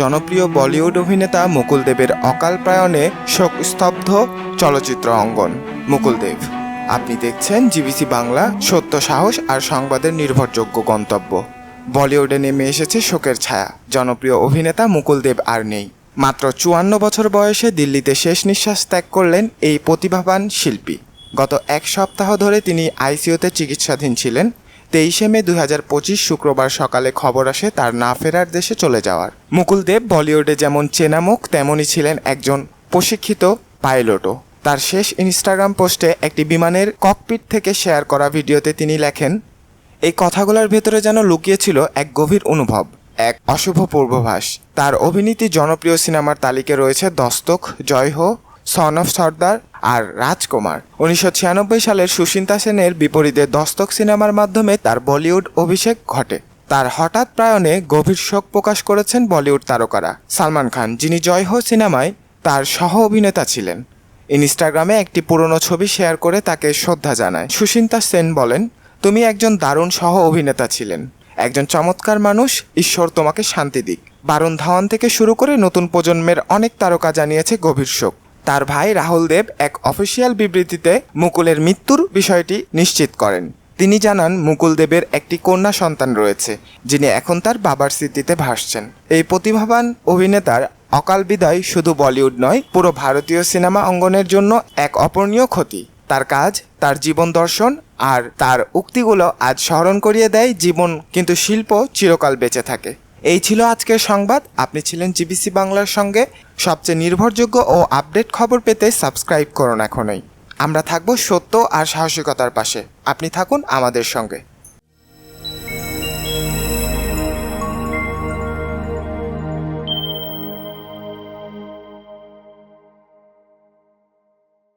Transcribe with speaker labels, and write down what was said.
Speaker 1: জনপ্রিয় বলিউড অভিনেতা মুকুল দেবের অকাল প্রয়াণে শোক স্তব্ধ চলচ্চিত্র অঙ্গন। মুকুল দেব, আপনি দেখছেন জিবিসি বাংলা সত্য, সাহস আর সংবাদের নির্ভরযোগ্য গন্তব্য। বলিউডে নেমে এসেছে শোকের ছায়া। জনপ্রিয় অভিনেতা মুকুল দেব আর নেই। মাত্র চুয়ান্ন বছর বয়সে দিল্লিতে শেষ নিঃশ্বাস ত্যাগ করলেন এই প্রতিভাবান শিল্পী। গত এক সপ্তাহ ধরে তিনি আইসিইউতে চিকিৎসাধীন ছিলেন। তেইশে মে দুই হাজার পঁচিশ শুক্রবার সকালে খবর আসে তার না ফেরার দেশে চলে যাওয়ার। মুকুল দেব বলিউডে যেমন চেনামুখ তেমনই ছিলেন একজন প্রশিক্ষিত পাইলটও। তার শেষ ইনস্টাগ্রাম পোস্টে একটি বিমানের ককপিট থেকে শেয়ার করা ভিডিওতে তিনি লেখেন, এই কথাগুলোর ভেতরে যেন লুকিয়েছিল এক গভীর অনুভব, এক অশুভ পূর্বভাস। তার অভিনীতি জনপ্রিয় সিনেমার তালিকায় রয়েছে দস্তক, জয় হো সন অফ সর্দার আর রাজকুমার। উনিশশো ছিয়ানব্বই সালের সুচিন্তা সেনের বিপরীতে দস্তক সিনেমার মাধ্যমে তার বলিউড অভিষেক ঘটে। তার হঠাৎ প্রায়ণে গভীর শোক প্রকাশ করেছেন বলিউড তারকারা। সালমান খান, যিনি জয় হো সিনেমায় তার সহ অভিনেতা ছিলেন। ইনস্টাগ্রামে একটি পুরনো ছবি শেয়ার করে তাকে শ্রদ্ধা জানায়। সুচিন্তা সেন বলেন, তুমি একজন দারুণ সহ অভিনেতা ছিলেন। একজন চমৎকার মানুষ, ঈশ্বর তোমাকে শান্তি দিক। বারুণ ধাওয়ান থেকে শুরু করে নতুন প্রজন্মের অনেক তারকা জানিয়েছে গভীর শোক। তার ভাই রাহুল দেব এক অফিসিয়াল বিবৃতিতে মুকুলের মৃত্যুর বিষয়টি নিশ্চিত করেন। তিনি জানান, মুকুল দেবের একটি কন্যা সন্তান রয়েছে, যিনি এখন তার বাবার স্মৃতিতে ভাসছেন। এই প্রতিভাবান অভিনেতার অকাল বিদায় শুধু বলিউড নয়, পুরো ভারতীয় সিনেমা অঙ্গনের জন্য এক অপূরণীয় ক্ষতি। তার কাজ, তার জীবন দর্শন আর তার উক্তিগুলো আজ স্মরণ করিয়ে দেয় জীবন, কিন্তু শিল্প চিরকাল বেঁচে থাকে। এই ছিল আজকের সংবাদ। আপনি ছিলেন জিবিসি বাংলার সঙ্গে। সবচেয়ে নির্ভরযোগ্য ও আপডেট খবর পেতে সাবস্ক্রাইব করুন এখনই। আমরা থাকব সত্য আর সাহসিকতার পাশে। আপনি থাকুন আমাদের সঙ্গে।